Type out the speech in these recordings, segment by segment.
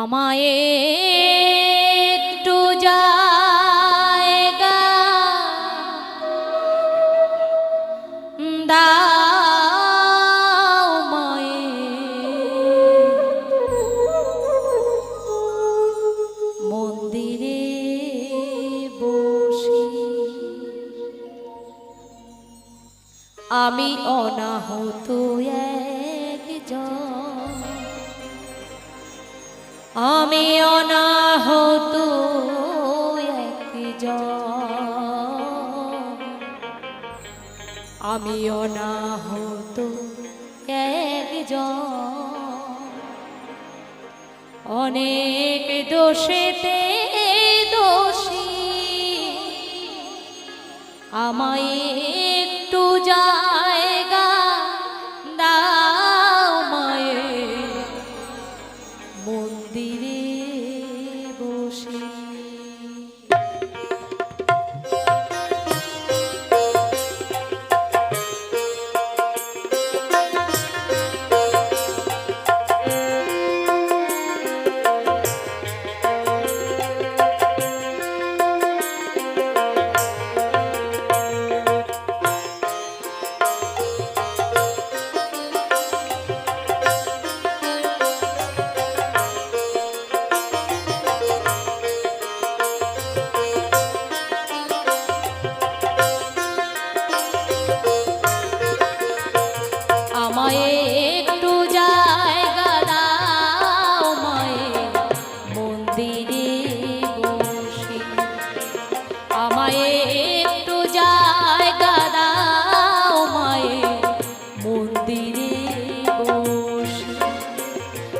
আমায় একটু জায়গা মন্দিরে বসে। আমি অনাহত আমি অনাহত আমি অনাহত একজন। অনেক দোষেতে দোষী। আমায় একটু জায়গা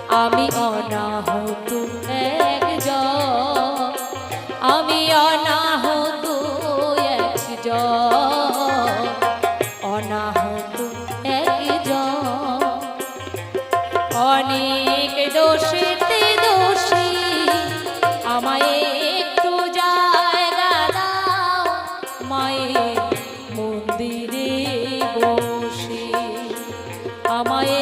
আমি অনাহত একজন। আমি অনাহত একজন। অনাহত একজন। অনেক দোষেতে দোষী। আমায় একটু জায়গা দাও। মায়ের মন্দিরে বসে। আমায়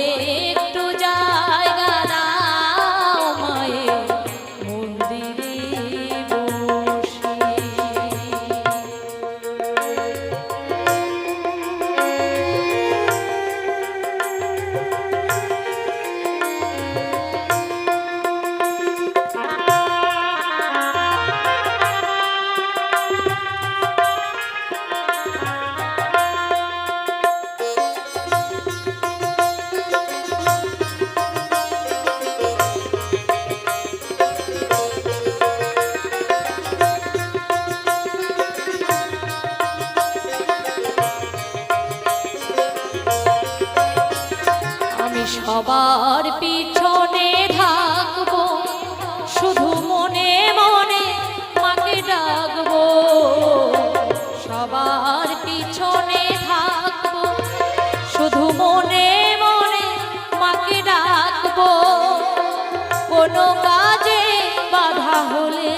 কোনো কাজে বাধা হলে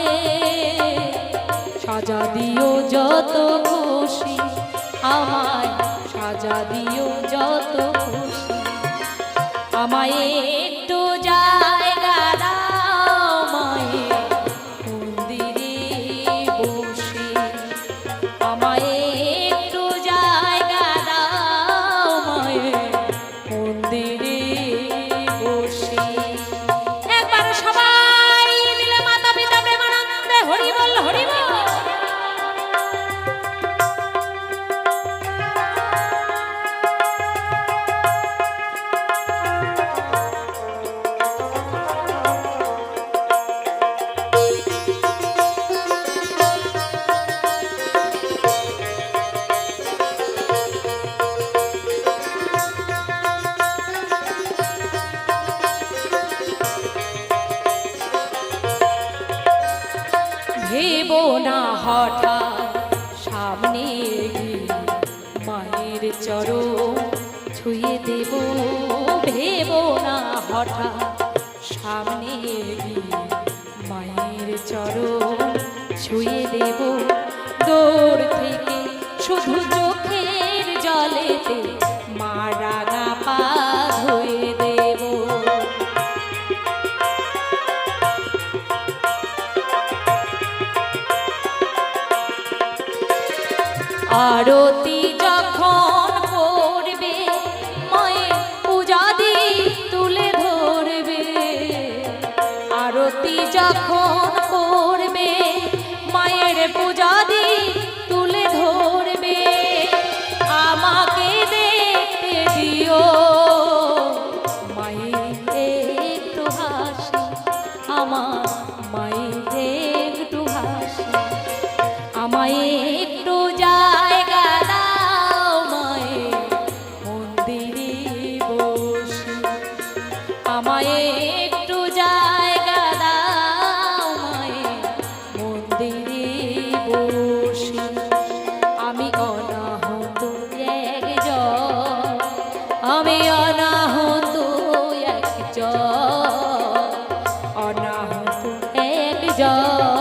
সাজা দিও যত খুশি আমায় সাজা দিও যত ভেব না হঠাৎ। সামনে মায়ের চরণ ছুঁয়ে দেব ভেব না হঠাৎ। সামনে মায়ের চরণ ছুঁয়ে দেব। দূর থেকে শুধু চোখের জলেতে মা আরতি একজন